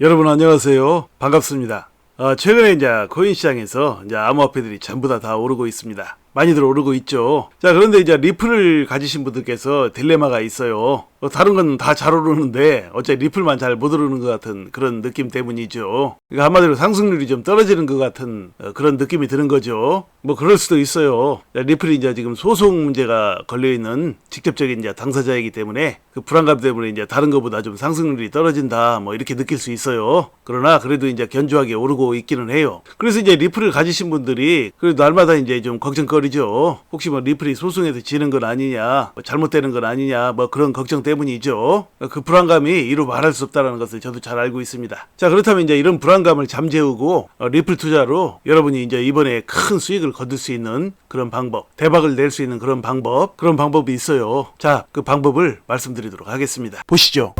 여러분 안녕하세요. 반갑습니다. 어, 최근에 이제 코인 시장에서 이제 암호화폐들이 전부 다다 오르고 있습니다. 많이들 오르고 있죠. 자, 그런데 이제 리플을 가지신 분들께서 딜레마가 있어요. 어, 다른 건 다 잘 오르는데 어차피 리플만 잘 못 오르는 것 같은 그런 느낌 때문이죠. 그러니까 한마디로 상승률이 좀 떨어지는 것 같은 어, 그런 느낌이 드는 거죠. 뭐 그럴 수도 있어요. 자, 리플이 이제 지금 소송 문제가 걸려 있는 직접적인 이제 당사자이기 때문에 그 불안감 때문에 이제 다른 것보다 좀 상승률이 떨어진다 뭐 이렇게 느낄 수 있어요. 그러나 그래도 이제 견조하게 오르고 있기는 해요. 그래서 이제 리플을 가지신 분들이 그래도 날마다 이제 좀 걱정거리죠. 혹시 뭐 리플이 소송에서 지는 건 아니냐, 뭐 잘못되는 건 아니냐, 뭐 그런 걱정 때문이죠. 그 불안감이 이루 말할 수 없다는 것을 저도 잘 알고 있습니다. 자 그렇다면 이제 이런 불안감을 잠재우고 어, 리플 투자로 여러분이 이제 이번에 큰 수익을 거둘 수 있는 그런 방법, 대박을 낼 수 있는 그런 방법, 그런 방법이 있어요. 자, 그 방법을 말씀드리도록 하겠습니다. 보시죠.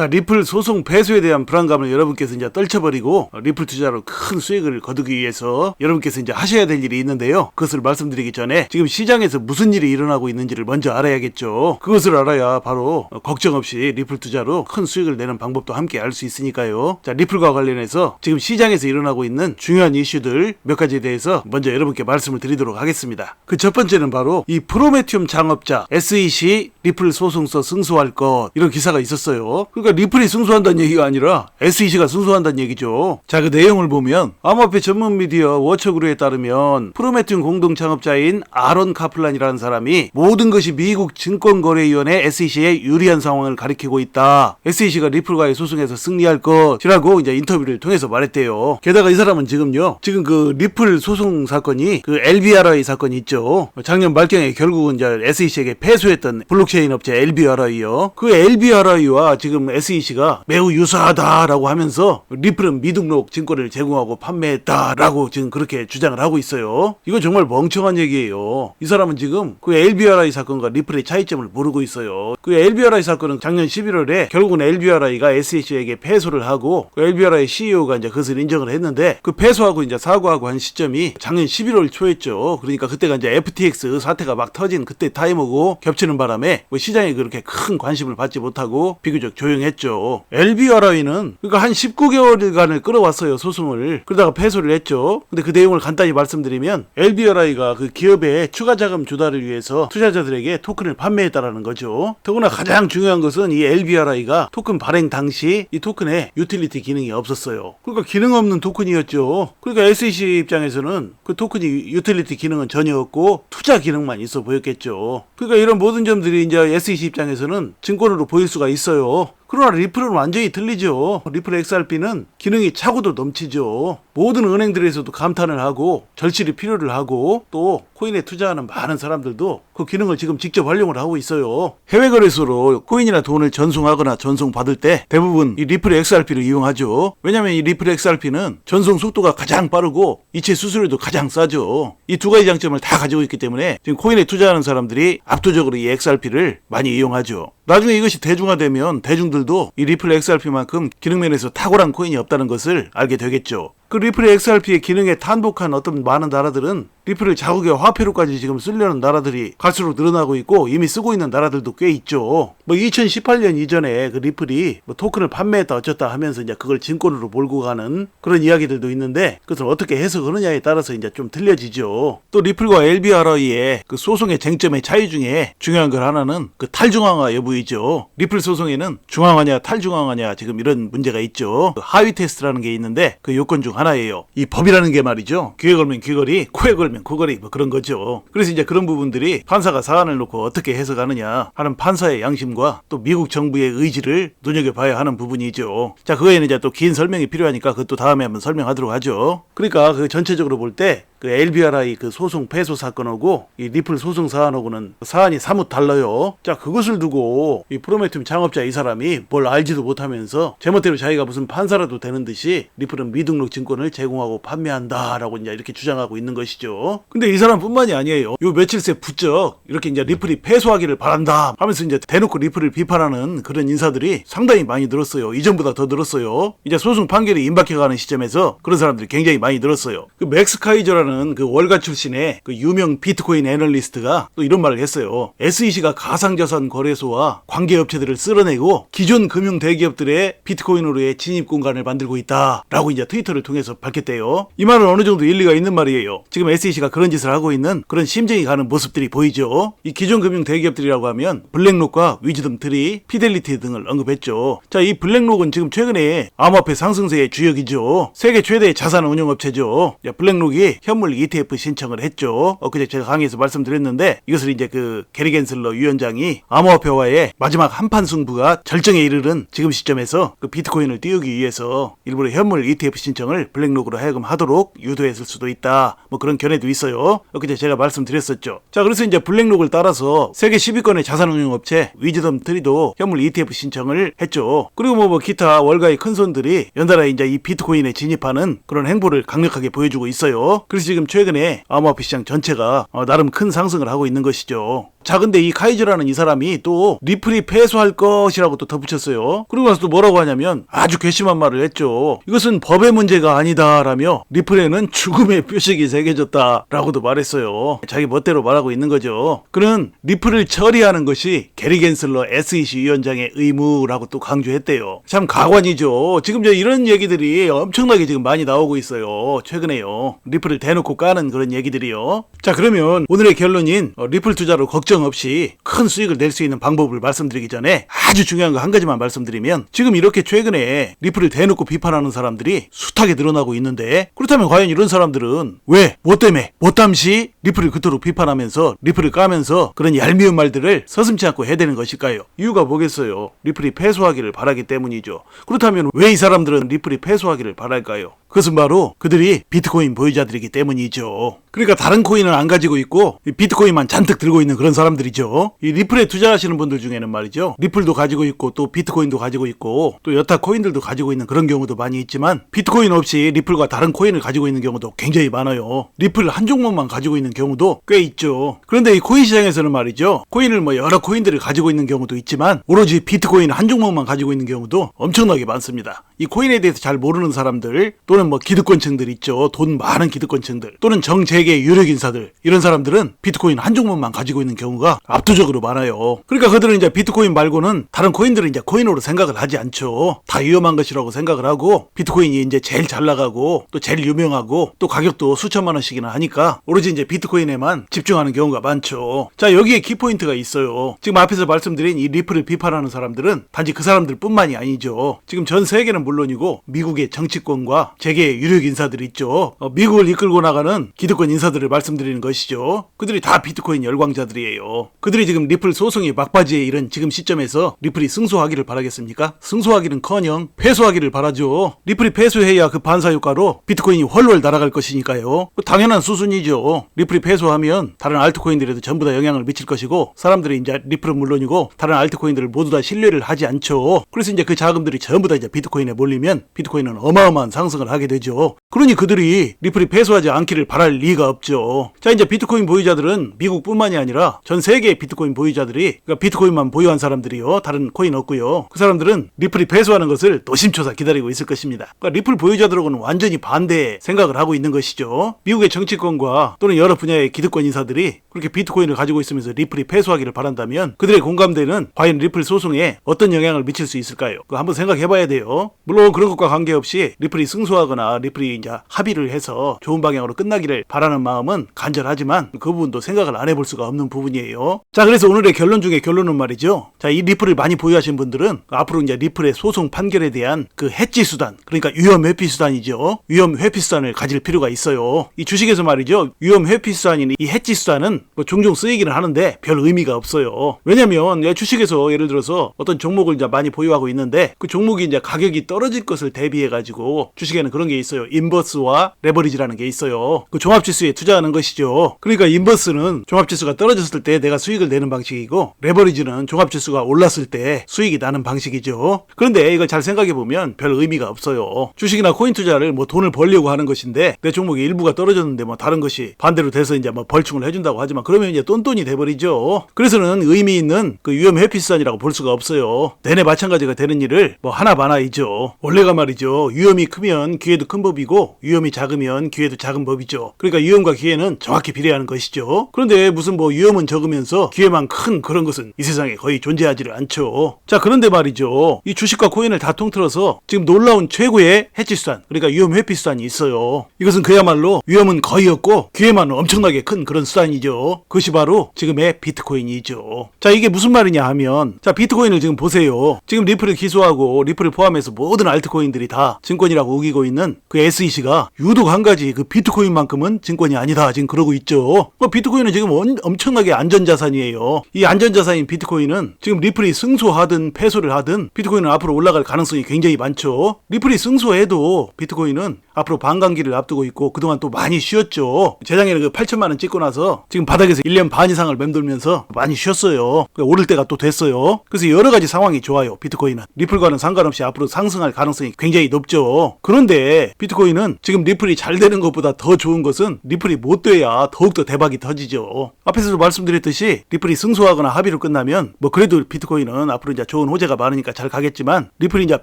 자, 리플 소송 패소에 대한 불안감을 여러분께서 이제 떨쳐버리고 어, 리플 투자로 큰 수익을 거두기 위해서 여러분께서 이제 하셔야 될 일이 있는데요. 그것을 말씀드리기 전에 지금 시장에서 무슨 일이 일어나고 있는지를 먼저 알아야겠죠. 그것을 알아야 바로 어, 걱정 없이 리플 투자로 큰 수익을 내는 방법도 함께 알 수 있으니까요. 자, 리플과 관련해서 지금 시장에서 일어나고 있는 중요한 이슈들 몇 가지에 대해서 먼저 여러분께 말씀을 드리도록 하겠습니다. 그 첫 번째는 바로 이 프로메티움 창업자 SEC 리플 소송서 승소할 것 이런 기사가 있었어요. 그러니까 리플이 승소한다는 얘기가 아니라 SEC가 승소한다는 얘기죠. 자, 그 내용을 보면 암호화폐 전문 미디어 워처그룹에 따르면 프로메티움 공동 창업자인 아론 카플란이라는 사람이 모든 것이 미국 증권거래위원회 SEC에 유리한 상황을 가리키고 있다. SEC가 리플과의 소송에서 승리할 것이라고 이제 인터뷰를 통해서 말했대요. 게다가 이 사람은 지금요, 지금 그 리플 소송 사건이 그 LBRI 사건이 있죠. 작년 말경에 결국은 이제 SEC에게 패소했던 블록체인 업체 LBRI요. 그 LBRI와 지금 SEC가 매우 유사하다라고 하면서 리플은 미등록 증권을 제공하고 판매했다라고 지금 그렇게 주장을 하고 있어요. 이건 정말 멍청한 얘기예요. 이 사람은 지금 그 LBRI 사건과 리플의 차이점을 모르고 있어요. 그 LBRI 사건은 작년 11월에 결국은 LBRI가 SEC에게 패소를 하고 그 LBRI CEO가 이제 그것을 인정을 했는데 그 패소하고 이제 사과하고 한 시점이 작년 11월 초였죠. 그러니까 그때가 이제 FTX 사태가 막 터진 그때 타이머고 겹치는 바람에 뭐 시장에 그렇게 큰 관심을 받지 못하고 비교적 조용 했죠. LBRI는 그러니까 한 19개월간을 끌어왔어요 소송을. 그러다가 패소를 했죠. 근데 그 내용을 간단히 말씀드리면 LBRI가 그 기업의 추가 자금 조달을 위해서 투자자들에게 토큰을 판매했다라는 거죠. 더구나 가장 중요한 것은 이 LBRI가 토큰 발행 당시 이 토큰에 유틸리티 기능이 없었어요. 그러니까 기능 없는 토큰이었죠. 그러니까 SEC 입장에서는 그 토큰이 유틸리티 기능은 전혀 없고 투자 기능만 있어 보였겠죠. 그러니까 이런 모든 점들이 이제 SEC 입장에서는 증권으로 보일 수가 있어요. 그러나 리플은 완전히 틀리죠. 리플 XRP는 기능이 차고도 넘치죠. 모든 은행들에서도 감탄을 하고 절실히 필요를 하고 또 코인에 투자하는 많은 사람들도 그 기능을 지금 직접 활용을 하고 있어요. 해외 거래소로 코인이나 돈을 전송하거나 전송받을 때 대부분 이 리플 XRP를 이용하죠. 왜냐하면 이 리플 XRP는 전송 속도가 가장 빠르고 이체 수수료도 가장 싸죠. 이 두 가지 장점을 다 가지고 있기 때문에 지금 코인에 투자하는 사람들이 압도적으로 이 XRP를 많이 이용하죠. 나중에 이것이 대중화되면 대중들 도 이 리플 XRP만큼 기능면에서 탁월한 코인이 없다는 것을 알게 되겠죠. 그 리플 XRP의 기능에 탄복한 어떤 많은 나라들은 리플을 자국의 화폐로까지 지금 쓰려는 나라들이 갈수록 늘어나고 있고 이미 쓰고 있는 나라들도 꽤 있죠. 뭐 2018년 이전에 그 리플이 뭐 토큰을 판매했다 어쩌다 하면서 이제 그걸 증권으로 몰고 가는 그런 이야기들도 있는데 그것을 어떻게 해석하느냐에 따라서 이제 좀 틀려지죠. 또 리플과 LBRI의 그 소송의 쟁점의 차이 중에 중요한 걸 하나는 그 탈중앙화 여부이죠. 리플 소송에는 중앙화냐 탈중앙화냐 지금 이런 문제가 있죠. 그 하위 테스트라는 게 있는데 그 요건 중 하나예요. 이 법이라는 게 말이죠. 귀에 걸면 귀걸이, 코에 걸면 코걸이 뭐 그런 거죠. 그래서 이제 그런 부분들이 판사가 사안을 놓고 어떻게 해석하느냐 하는 판사의 양심과 또 미국 정부의 의지를 눈여겨봐야 하는 부분이죠. 자 그거에는 이제 또 긴 설명이 필요하니까 그것도 다음에 한번 설명하도록 하죠. 그러니까 그 전체적으로 볼 때 그 LBRI 그 소송 패소 사건하고 이 리플 소송 사안하고는 사안이 사뭇 달라요. 자 그것을 두고 이 프로메티움 창업자 이 사람이 뭘 알지도 못하면서 제멋대로 자기가 무슨 판사라도 되는 듯이 리플은 미등록 증권을 제공하고 판매한다라고 이제 이렇게 주장하고 있는 것이죠. 근데 이 사람뿐만이 아니에요. 요 며칠 새 부쩍 이렇게 이제 리플이 패소하기를 바란다 하면서 이제 대놓고 리플을 비판하는 그런 인사들이 상당히 많이 늘었어요. 이전보다 더 늘었어요. 이제 소송 판결이 임박해가는 시점에서 그런 사람들이 굉장히 많이 늘었어요. 그 맥스 카이저라는 라는 그 월가 출신의 그 유명 비트코인 애널리스트가 또 이런 말을 했어요. SEC가 가상자산 거래소와 관계업체들을 쓸어내고 기존 금융 대기업들의 비트코인으로의 진입 공간을 만들고 있다 라고 이제 트위터를 통해서 밝혔대요. 이 말은 어느 정도 일리가 있는 말이에요. 지금 SEC가 그런 짓을 하고 있는 그런 심정이 가는 모습들이 보이죠. 이 기존 금융 대기업들이라고 하면 블랙록과 위즈덤 트리, 피델리티 등을 언급했죠. 자, 이 블랙록은 지금 최근에 암호화폐 상승세의 주역이죠. 세계 최대 자산 운용업체죠. 야, 블랙록이 현물 ETF 신청을 했죠. 엊그제 제가 강의에서 말씀드렸는데 이것을 이제 그 게리 겐슬러 위원장이 암호화폐와의 마지막 한판 승부가 절정에 이르는 지금 시점에서 그 비트코인을 띄우기 위해서 일부러 현물 ETF 신청을 블랙록으로 하여금 하도록 유도했을 수도 있다. 뭐 그런 견해도 있어요. 엊그제 제가 말씀드렸었죠. 자, 그래서 이제 블랙록을 따라서 세계 10위권의 자산운용업체 위즈덤 트리도 현물 ETF 신청을 했죠. 그리고 뭐, 뭐 기타 월가의 큰 손들이 연달아 이제 이 비트코인에 진입하는 그런 행보를 강력하게 보여주고 있어요. 그래서 지금 최근에 암호화폐 시장 전체가 어, 나름 큰 상승을 하고 있는 것이죠. 자, 근데 이 카이즈라는 이 사람이 또 리플이 패소할 것이라고 또 덧붙였어요. 그리고 나서 또 뭐라고 하냐면 아주 괘씸한 말을 했죠. 이것은 법의 문제가 아니다라며 리플에는 죽음의 표식이 새겨졌다라고도 말했어요. 자기 멋대로 말하고 있는 거죠. 그는 리플을 처리하는 것이 게리 겐슬러 SEC 위원장의 의무라고 또 강조했대요. 참 가관이죠. 지금 저 이런 얘기들이 엄청나게 지금 많이 나오고 있어요. 최근에요. 리플을 대놓고 까는 그런 얘기들이요. 자, 그러면 오늘의 결론인 어, 리플 투자로 걱정 없이 큰 수익을 낼 수 있는 방법을 말씀드리기 전에 아주 중요한 거 한 가지만 말씀드리면 지금 이렇게 최근에 리플을 대놓고 비판하는 사람들이 숱하게 늘어나고 있는데 그렇다면 과연 이런 사람들은 왜? 뭐 때문에? 뭐 땀시 리플을 그토록 비판하면서 리플을 까면서 그런 얄미운 말들을 서슴지 않고 해대는 것일까요? 이유가 뭐겠어요? 리플이 패소하기를 바라기 때문이죠. 그렇다면 왜 이 사람들은 리플이 패소하기를 바랄까요? 그것은 바로 그들이 비트코인 보유자들이기 때문이죠. 그러니까 다른 코인은 안 가지고 있고 이 비트코인만 잔뜩 들고 있는 그런 사람들이죠. 이 리플에 투자하시는 분들 중에는 말이죠. 리플도 가지고 있고 또 비트코인도 가지고 있고 또 여타 코인들도 가지고 있는 그런 경우도 많이 있지만 비트코인 없이 리플과 다른 코인을 가지고 있는 경우도 굉장히 많아요. 리플 한 종목만 가지고 있는 경우도 꽤 있죠. 그런데 이 코인 시장에서는 말이죠. 코인을 뭐 여러 코인들을 가지고 있는 경우도 있지만 오로지 비트코인 한 종목만 가지고 있는 경우도 엄청나게 많습니다. 이 코인에 대해서 잘 모르는 사람들 또는 뭐 기득권층들 있죠. 돈 많은 기득권층들 또는 정재계 유력 인사들 이런 사람들은 비트코인 한 종목만 가지고 있는 경우가 압도적으로 많아요. 그러니까 그들은 이제 비트코인 말고는 다른 코인들은 이제 코인으로 생각을 하지 않죠. 다 위험한 것이라고 생각을 하고 비트코인이 이제 제일 잘 나가고 또 제일 유명하고 또 가격도 수천만 원씩이나 하니까 오로지 이제 비트코인에만 집중하는 경우가 많죠. 자 여기에 키포인트가 있어요. 지금 앞에서 말씀드린 이 리플을 비판하는 사람들은 단지 그 사람들뿐만이 아니죠. 지금 전 세계는 물론이고 미국의 정치권과 재계의 유력 인사들 있죠. 어, 미국을 이끌고 나가는 기득권 인사들을 말씀드리는 것이죠. 그들이 다 비트코인 열광자들이에요. 그들이 지금 리플 소송이 막바지에 이른 지금 시점에서 리플이 승소하기를 바라겠습니까? 승소하기는커녕 패소하기를 바라죠. 리플이 패소해야 그 반사 효과로 비트코인이 훨훨 날아갈 것이니까요. 그 당연한 수순이죠. 리플이 패소하면 다른 알트코인들에도 전부 다 영향을 미칠 것이고 사람들이 이제 리플은 물론이고 다른 알트코인들을 모두 다 신뢰를 하지 않죠. 그래서 이제 그 자금들이 전부 다 이제 비트코인에 몰리면 비트코인은 어마어마한 상승을 하게 되죠. 그러니 그들이 리플이 패소하지 않기를 바랄 리가 없죠. 자 이제 비트코인 보유자들은 미국뿐만이 아니라 전 세계의 비트코인 보유자들이 그러니까 비트코인만 보유한 사람들이요. 다른 코인 없고요. 그 사람들은 리플이 패소하는 것을 노심초사 기다리고 있을 것입니다. 그러니까 리플 보유자들하고는 완전히 반대 생각을 하고 있는 것이죠. 미국의 정치권과 또는 여러 분야의 기득권 인사들이 그렇게 비트코인을 가지고 있으면서 리플이 패소하기를 바란다면 그들의 공감대는 과연 리플 소송에 어떤 영향을 미칠 수 있을까요? 그거 한번 생각해 봐야 돼요. 물론 그런 것과 관계없이 리플이 승소하 거나 리플이 이제 합의를 해서 좋은 방향으로 끝나기를 바라는 마음은 간절하지만 그 부분도 생각을 안 해볼 수가 없는 부분이에요. 자, 그래서 오늘의 결론 중에 결론은 말이죠. 자, 이 리플을 많이 보유하신 분들은 앞으로 이제 리플의 소송 판결에 대한 그 해지 수단, 그러니까 위험 회피 수단이죠. 위험 회피 수단을 가질 필요가 있어요. 이 주식에서 말이죠. 위험 회피 수단인 이 해지 수단은 뭐 종종 쓰이기는 하는데 별 의미가 없어요. 왜냐면 하 주식에서 예를 들어서 어떤 종목을 이제 많이 보유하고 있는데 그 종목이 이제 가격이 떨어질 것을 대비해 가지고 주식에는 그런 게 있어요. 인버스와 레버리지라는 게 있어요. 그 종합지수에 투자하는 것이죠. 그러니까 인버스는 종합지수가 떨어졌을 때 내가 수익을 내는 방식이고 레버리지는 종합지수가 올랐을 때 수익이 나는 방식이죠. 그런데 이걸 잘 생각해 보면 별 의미가 없어요. 주식이나 코인 투자를 뭐 돈을 벌려고 하는 것인데 내 종목의 일부가 떨어졌는데 뭐 다른 것이 반대로 돼서 이제 뭐 벌충을 해준다고 하지만 그러면 이제 똔똔이 돼버리죠. 그래서는 의미 있는 그 위험 회피 수단이라고 볼 수가 없어요. 내내 마찬가지가 되는 일을 뭐 하나 마나이죠. 원래가 말이죠. 위험이 크면 기 회도 큰 법이고 위험이 작으면 기회도 작은 법이죠. 그러니까 위험과 기회는 정확히 비례하는 것이죠. 그런데 무슨 뭐 위험은 적으면서 기회만 큰 그런 것은 이 세상에 거의 존재하지를 않죠. 자 그런데 말이죠. 이 주식과 코인을 다 통틀어서 지금 놀라운 최고의 해치수단 그러니까 위험 회피 수단이 있어요. 이것은 그야말로 위험은 거의 없고 기회만 엄청나게 큰 그런 수단이죠. 그것이 바로 지금의 비트코인이죠. 자 이게 무슨 말이냐 하면 자 비트코인을 지금 보세요. 지금 리플을 기소하고 리플을 포함해서 모든 알트코인들이 다 증권이라고 우기고 있는 그 SEC가 유독 한 가지 그 비트코인만큼은 증권이 아니다 지금 그러고 있죠. 뭐 비트코인은 지금 엄- 엄청나게 안전자산이에요. 이 안전자산인 비트코인은 지금 리플이 승소하든 패소를 하든 비트코인은 앞으로 올라갈 가능성이 굉장히 많죠. 리플이 승소해도 비트코인은 앞으로 반감기를 앞두고 있고 그동안 또 많이 쉬었죠. 재작년에 그 8천만 원 찍고 나서 지금 바닥에서 1년 반 이상을 맴돌면서 많이 쉬었어요. 그러니까 오를 때가 또 됐어요. 그래서 여러 가지 상황이 좋아요. 비트코인은 리플과는 상관없이 앞으로 상승할 가능성이 굉장히 높죠. 그런데 비트코인은 지금 리플이 잘 되는 것보다 더 좋은 것은 리플이 못 돼야 더욱더 대박이 터지죠. 앞에서도 말씀드렸듯이 리플이 승소하거나 합의로 끝나면 뭐 그래도 비트코인은 앞으로 이제 좋은 호재가 많으니까 잘 가겠지만 리플이 이제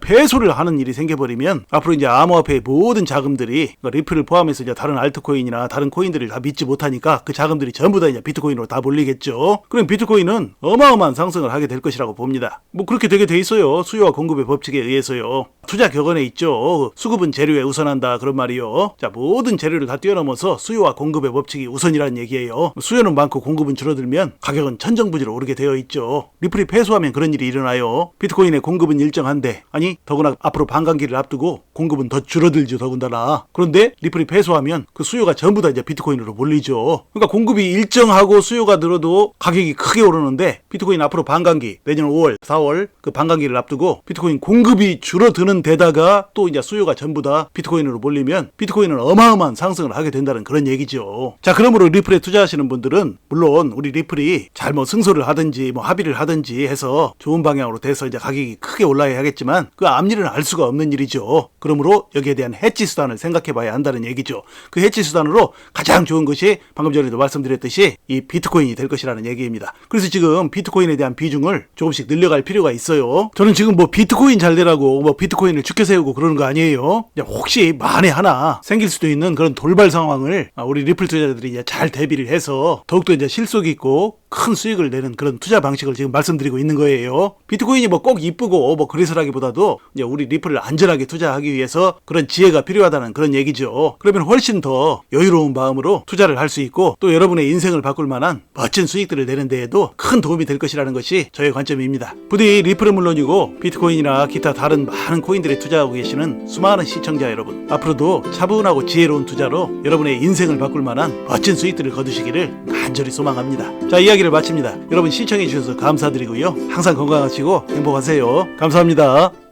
패소를 하는 일이 생겨버리면 앞으로 이제 암호화폐의 모든 자금 들이 그러니까 리플을 포함해서 이제 다른 알트코인이나 다른 코인들을 다 믿지 못하니까 그 자금들이 전부 다 이제 비트코인으로 다 몰리겠죠. 그럼 비트코인은 어마어마한 상승을 하게 될 것이라고 봅니다. 뭐 그렇게 되게 돼 있어요. 수요와 공급의 법칙에 의해서요. 투자 격언에 있죠. 수급은 재료에 우선한다 그런 말이요. 자 모든 재료를 다 뛰어넘어서 수요와 공급의 법칙이 우선이라는 얘기예요. 수요는 많고 공급은 줄어들면 가격은 천정부지로 오르게 되어 있죠. 리플이 패소하면 그런 일이 일어나요. 비트코인의 공급은 일정한데 아니 더구나 앞으로 반감기를 앞두고 공급은 더 줄어들죠 더군다나. 그런데 리플이 패소하면 그 수요가 전부 다 이제 비트코인으로 몰리죠. 그러니까 공급이 일정하고 수요가 늘어도 가격이 크게 오르는데 비트코인 앞으로 반감기 내년 5월, 4월 그 반감기를 앞두고 비트코인 공급이 줄어드는 데다가 또 이제 수요가 전부 다 비트코인으로 몰리면 비트코인은 어마어마한 상승을 하게 된다는 그런 얘기죠. 자, 그러므로 리플에 투자하시는 분들은 물론 우리 리플이 잘 뭐 승소를 하든지 뭐 합의를 하든지 해서 좋은 방향으로 돼서 이제 가격이 크게 올라야 하겠지만 그 앞일은 알 수가 없는 일이죠. 그러므로 여기에 대한 해지 수단을 생각해 봐야 한다는 얘기죠. 그 해지 수단으로 가장 좋은 것이 방금 전에도 말씀드렸듯이 이 비트코인이 될 것이라는 얘기입니다. 그래서 지금 비트코인에 대한 비중을 조금씩 늘려갈 필요가 있어요. 저는 지금 뭐 비트코인 잘 되라고 뭐 비트코인을 죽게 세우고 그러는 거 아니에요. 혹시 만에 하나 생길 수도 있는 그런 돌발 상황을 아, 우리 리플 투자자들이 이제 잘 대비를 해서 더욱더 이제 실속 있고 큰 수익을 내는 그런 투자 방식을 지금 말씀드리고 있는 거예요. 비트코인이 뭐 꼭 이쁘고 뭐 그래서라기보다도 이제 우리 리플을 안전하게 투자하기 위해서 그런 지혜가 필요하다는 그런 얘기죠. 그러면 훨씬 더 여유로운 마음으로 투자를 할 수 있고 또 여러분의 인생을 바꿀 만한 멋진 수익들을 내는 데에도 큰 도움이 될 것이라는 것이 저의 관점입니다. 부디 리플은 물론이고 비트코인이나 기타 다른 많은 코인들에 투자하고 계시는 수많은 시청자 여러분 앞으로도 차분하고 지혜로운 투자로 여러분의 인생을 바꿀 만한 멋진 수익들을 거두시기를 간절히 소망합니다. 자 이야기를 마칩니다. 여러분 시청해 주셔서 감사드리고요. 항상 건강하시고 행복하세요. 감사합니다.